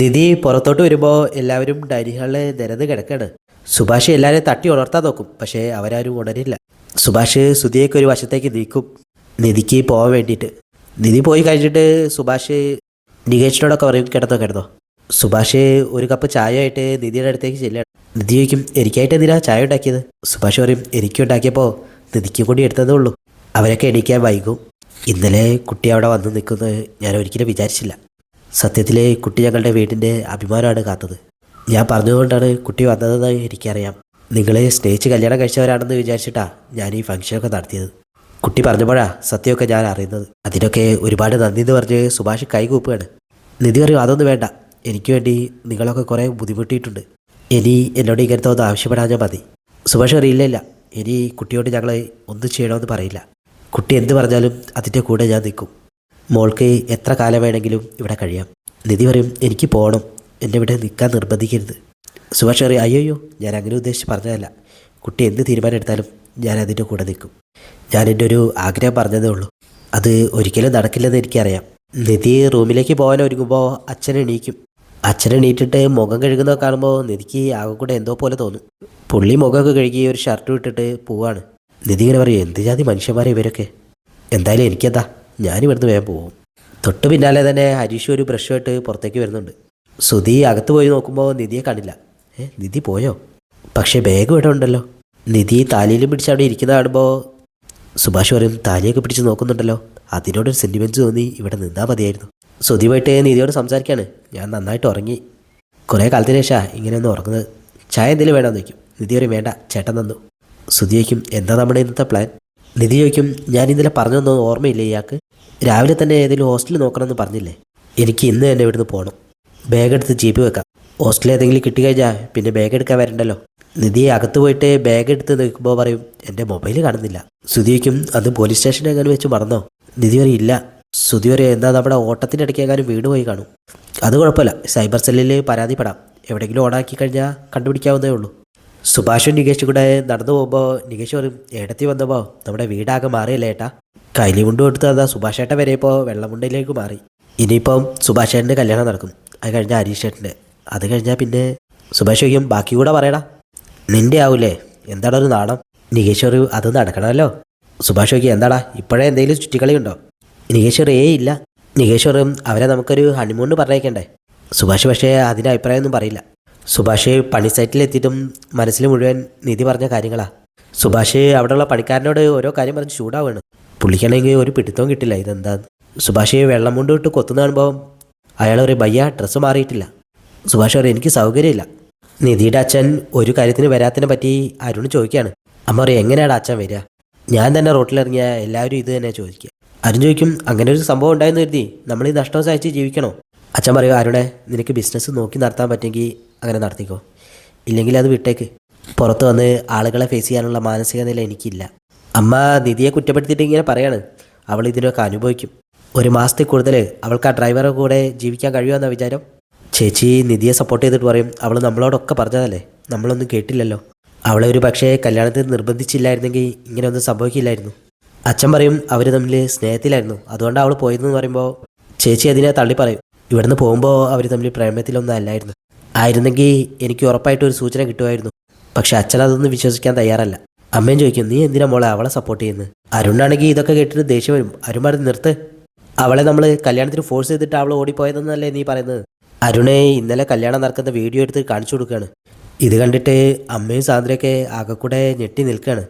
നിധി പുറത്തോട്ട് വരുമ്പോൾ എല്ലാവരും ഡൈനിങ് ഹാളിൽ നിരന്ന് കിടക്കാണ്. സുഭാഷ് എല്ലാവരെയും തട്ടി ഉണർത്താൻ നോക്കും പക്ഷേ അവരാരും ഉണരില്ല. സുഭാഷ് സുധിയൊക്കെ ഒരു വശത്തേക്ക് നീക്കും നിധിക്ക് പോകാൻ വേണ്ടിയിട്ട്. നിധി പോയി കഴിഞ്ഞിട്ട് സുഭാഷ് നികേഷിനോടൊക്കെ പറയും കിടന്നോ കിടന്നോ. സുഭാഷ് ഒരു കപ്പ് ചായ ആയിട്ട് നിധിയുടെ അടുത്തേക്ക് ചെല്ലുകയാണ്. നിധി ചോദിക്കും എനിക്കായിട്ട് എന്തിനാ ചായ ഉണ്ടാക്കിയത്? സുഭാഷ് പറയും എനിക്ക് ഉണ്ടാക്കിയപ്പോൾ നിധിക്ക് കൂടി എടുത്തതേ ഉള്ളൂ. അവരൊക്കെ എണീക്കാൻ വൈകും. ഇന്നലെ കുട്ടി അവിടെ വന്ന് നിൽക്കുന്നത് ഞാൻ ഒരിക്കലും വിചാരിച്ചില്ല. സത്യത്തിൽ കുട്ടി ഞങ്ങളുടെ വീടിന്റെ അഭിമാനമാണ് കാത്തത്. ഞാൻ പറഞ്ഞതുകൊണ്ടാണ് കുട്ടി വന്നതെന്ന് എനിക്കറിയാം. നിങ്ങളെ സ്നേഹിച്ച് കല്യാണം കഴിച്ചവരാണെന്ന് വിചാരിച്ചിട്ടാ ഞാൻ ഈ ഫംഗ്ഷനൊക്കെ നടത്തിയത്. കുട്ടി പറഞ്ഞപ്പോഴാ സത്യമൊക്കെ ഞാൻ അറിയുന്നത്. അതിനൊക്കെ ഒരുപാട് നന്ദി എന്ന് പറഞ്ഞ് സുഭാഷ് കൈകൂപ്പുകയാണ്. നിധി പറയും അതൊന്നും വേണ്ട. എനിക്ക് വേണ്ടി നിങ്ങളൊക്കെ കുറേ ബുദ്ധിമുട്ടിയിട്ടുണ്ട്. ഇനി എന്നോട് ഇങ്ങനത്തെ ഒന്ന് ആവശ്യപ്പെടാഞ്ഞാൽ മതി. സുഭാഷ് അറിയില്ലല്ല ഇനി കുട്ടിയോട് ഞങ്ങൾ ഒന്നും ചെയ്യണമെന്ന് പറയില്ല. കുട്ടി എന്ത് പറഞ്ഞാലും അതിന്റെ കൂടെ ഞാൻ നിൽക്കും. മോൾക്ക് എത്ര കാലം വേണമെങ്കിലും ഇവിടെ കഴിയാം. നിധി പറയും എനിക്ക് പോകണം എന്നെ ഇവിടെ നിൽക്കാൻ നിർബന്ധിക്കരുത്. സുഭാഷ് പറയും അയ്യോയ്യോ ഞാൻ അങ്ങനെ ഉദ്ദേശിച്ച് പറഞ്ഞതല്ല. കുട്ടി എന്ത് തീരുമാനം എടുത്താലും ഞാൻ അതിന്റെ കൂടെ നിൽക്കും. ഞാൻ എന്റെ ഒരു ആഗ്രഹം പറഞ്ഞതേ ഉള്ളൂ. അത് ഒരിക്കലും നടക്കില്ലെന്ന് എനിക്കറിയാം. നിധി റൂമിലേക്ക് പോകാൻ ഒരുങ്ങുമ്പോൾ അച്ഛൻ എണീക്കും. അച്ഛൻ എണീറ്റിട്ട് മുഖം കഴുകുന്നത് കാണുമ്പോൾ നിധിക്ക് ആകെ കൂടെ എന്തോ പോലെ തോന്നും. പുള്ളി മുഖമൊക്കെ കഴുകി ഒരു ഷർട്ട് ഇട്ടിട്ട് പോവാണ്. നിധി ഇങ്ങനെ പറയും എന്ത് ജാതി മനുഷ്യന്മാരെ ഇവരൊക്കെ? എന്തായാലും എനിക്കെന്താ? ഞാനിവിടുന്ന് വേഗം പോകും തൊട്ട് പിന്നാലെ തന്നെ ഹരീഷ് ഒരു ബ്രഷുമായിട്ട് പുറത്തേക്ക് വരുന്നുണ്ട്. സുധി അകത്ത് പോയി നോക്കുമ്പോൾ നിധിയെ കാണില്ല ഏ നിധി പോയോ? പക്ഷേ ബാഗ് ഇവിടെ ഉണ്ടല്ലോ. നിധി താലിയിലും പിടിച്ച് അവിടെ ഇരിക്കുന്ന കാണുമ്പോൾ സുഭാഷ് പറയും താലിയൊക്കെ പിടിച്ച് നോക്കുന്നുണ്ടല്ലോ. അതിനോടൊരു സെന്റിമെന്റ്സ് തോന്നി ഇവിടെ നിന്നാൽ മതിയായിരുന്നു. സുധിയുമായിട്ട് നിധിയോട് സംസാരിക്കുകയാണ് ഞാൻ നന്നായിട്ട് ഉറങ്ങി. കുറേ കാലത്തിന് ശേഷമാണ് ഇങ്ങനെയൊന്നും ഉറങ്ങുന്നത്. ചായ എന്തെങ്കിലും വേണമെന്ന് വയ്ക്കും നിധി പറയും വേണ്ട ചേട്ടൻ തന്നു. സുധി ചോദിക്കും എന്താ നമ്മുടെ ഇന്നത്തെ പ്ലാൻ നിധി ചോദിക്കും ഞാൻ ഇന്നലെ പറഞ്ഞൊന്നും ഓർമ്മയില്ലേ ഇയാൾക്ക്? രാവിലെ തന്നെ ഏതെങ്കിലും ഹോസ്റ്റലിൽ നോക്കണമെന്ന് പറഞ്ഞില്ലേ? എനിക്ക് ഇന്ന് തന്നെ ഇവിടുന്ന് പോകണം ബാഗ് എടുത്ത് ജീപ്പ് വെക്കാം. ഹോസ്റ്റലിൽ ഏതെങ്കിലും കിട്ടിക്കഴിഞ്ഞാൽ പിന്നെ ബാഗ് എടുക്കാൻ വരണ്ടല്ലോ. നിധി അകത്ത് പോയിട്ട് ബാഗ് എടുത്ത് നിൽക്കുമ്പോൾ പറയും എന്റെ മൊബൈൽ കാണുന്നില്ല. സുധിയ്ക്കും അത് പോലീസ് സ്റ്റേഷനിൽ എങ്ങനെ വെച്ച് മറന്നോ? നിധി പറയും ഇല്ല. സുധി പറയും എന്താ നമ്മുടെ ഓട്ടത്തിന്റെ ഇടയ്ക്ക് എങ്ങാനും വീട് പോയി കാണും? അത് കുഴപ്പമില്ല. സൈബർ സെല്ലിൽ പരാതിപ്പെടാം. എവിടെയെങ്കിലും ഓണാക്കി കഴിഞ്ഞാൽ കണ്ടുപിടിക്കാവുന്നേ ഉള്ളൂ. സുഭാഷും നികേഷും കൂടെ നടന്നു പോകുമ്പോൾ നികേഷ് പറയും ഏടത്തി വന്നപ്പോൾ നമ്മുടെ വീടാകെ മാറിയല്ലേ ഏട്ടാ? കൈലി മുണ്ട് കൊടുത്ത് അതാ സുഭാഷ് വരെ ഇപ്പോൾ വെള്ളമുണ്ടയിലേക്ക് മാറി. ഇനിയിപ്പം സുഭാഷേട്ടന്റെ കല്യാണം നടക്കും. അത് കഴിഞ്ഞാൽ ഹരീഷ് ചേട്ടന്റെ. അത് കഴിഞ്ഞാൽ പിന്നെ സുഭാഷ് ചോദിക്കും ബാക്കി കൂടെ പറയടാ. നിന്റെ ആവൂലേ. എന്താണ് ഒരു നാണം? പറയും അത് നടക്കണമല്ലോ. സുഭാഷ് ചോദിക്കും എന്താടാ? ഇപ്പോഴേ എന്തെങ്കിലും ചുറ്റിക്കളി ഉണ്ടോ നികേഷ് പറയും ഏയ് ഇല്ല. നികേഷ് പറയും അവരെ നമുക്കൊരു ഹണിമൂണിന് പറഞ്ഞേക്കണ്ടേ. സുഭാഷ് പക്ഷേ അതിന്റെ അഭിപ്രായമൊന്നും പറയില്ല. സുഭാഷ് പണി സൈറ്റിലെത്തിയിട്ടും മനസ്സിൽ മുഴുവൻ നിധി പറഞ്ഞ കാര്യങ്ങളാണ് സുഭാഷ് അവിടെയുള്ള പണിക്കാരനോട് ഓരോ കാര്യം പറഞ്ഞ് ചൂടാവാണ് പുള്ളിക്കാണെങ്കിൽ ഒരു പിടുത്തവും കിട്ടില്ല. ഇതെന്താന്ന് സുഭാഷയെ വെള്ളം കൊണ്ട് വിട്ട് കൊത്തുന്ന അനുഭവം അയാൾ ഒരു ബയ്യ ഡ്രസ്സ് മാറിയിട്ടില്ല. സുഭാഷ് പറയും എനിക്ക് സൗകര്യമില്ല. നിധിയുടെ അച്ഛൻ ഒരു കാര്യത്തിന് വരാത്തിനെ പറ്റി അരുണ് ചോദിക്കുകയാണ്. അമ്മ പറയും എങ്ങനെയാണ് അച്ഛൻ വരിക? ഞാൻ തന്നെ റോട്ടിലിറങ്ങിയ എല്ലാവരും ഇത് തന്നെ ചോദിക്കുക. അരുൺ ചോദിക്കും അങ്ങനെ ഒരു സംഭവം ഉണ്ടായെന്ന് കരുതി? നമ്മൾ ഈ നഷ്ടം സഹിച്ച് ജീവിക്കണോ? അച്ഛൻ പറയും അരുണെ നിനക്ക് ബിസിനസ് നോക്കി നടത്താൻ പറ്റുമെങ്കിൽ അങ്ങനെ നടത്തിക്കോ. ഇല്ലെങ്കിൽ അത് വിട്ടേക്ക്. പുറത്ത് വന്ന് ആളുകളെ ഫേസ് ചെയ്യാനുള്ള മാനസിക നില എനിക്കില്ല. അമ്മ നിധിയെ കുറ്റപ്പെടുത്തിയിട്ട് ഇങ്ങനെ പറയാണ്. അവൾ ഇതിനൊക്കെ അനുഭവിക്കും. ഒരു മാസത്തിൽ കൂടുതൽ അവൾക്ക് ആ ഡ്രൈവറെ കൂടെ ജീവിക്കാൻ കഴിയുമെന്ന വിചാരം. ചേച്ചി നിധിയെ സപ്പോർട്ട് ചെയ്തിട്ട് പറയും അവൾ നമ്മളോടൊക്കെ പറഞ്ഞതല്ലേ? നമ്മളൊന്നും കേട്ടില്ലല്ലോ. അവളെ ഒരു പക്ഷേ കല്യാണത്തിന് നിർബന്ധിച്ചില്ലായിരുന്നെങ്കിൽ ഇങ്ങനെയൊന്നും സംഭവിക്കില്ലായിരുന്നു. അച്ഛൻ പറയും അവർ തമ്മിൽ സ്നേഹത്തിലായിരുന്നു. അതുകൊണ്ട് അവൾ പോയതെന്ന് പറയുമ്പോൾ ചേച്ചി അതിനെ തള്ളി പറയും. ഇവിടുന്ന് പോകുമ്പോൾ അവർ തമ്മിൽ പ്രേമത്തിലൊന്നും അല്ലായിരുന്നു. ആയിരുന്നെങ്കിൽ എനിക്ക് ഉറപ്പായിട്ട് ഒരു സൂചന കിട്ടുമായിരുന്നു. പക്ഷെ അച്ഛൻ അതൊന്നും വിശ്വസിക്കാൻ തയ്യാറല്ല. അമ്മയും ചോദിക്കും നീ എന്തിനാ മോളെ അവളെ സപ്പോർട്ട് ചെയ്യുന്നത് അരുണാണെങ്കിൽ ഇതൊക്കെ കേട്ടിട്ട് ദേഷ്യം വരും. അരുൺ പറഞ്ഞ് നിർത്ത്. അവളെ നമ്മൾ കല്യാണത്തിന് ഫോഴ്സ് ചെയ്തിട്ട് അവൾ ഓടിപ്പോയതെന്നല്ലേ നീ പറയുന്നത്? അരുണെ ഇന്നലെ കല്യാണം നടക്കുന്ന വീഡിയോ എടുത്ത് കാണിച്ചു കൊടുക്കുകയാണ് ഇത് കണ്ടിട്ട് അമ്മയും സാന്ദ്രയൊക്കെ ആകെക്കൂടെ ഞെട്ടി നിൽക്കുകയാണ്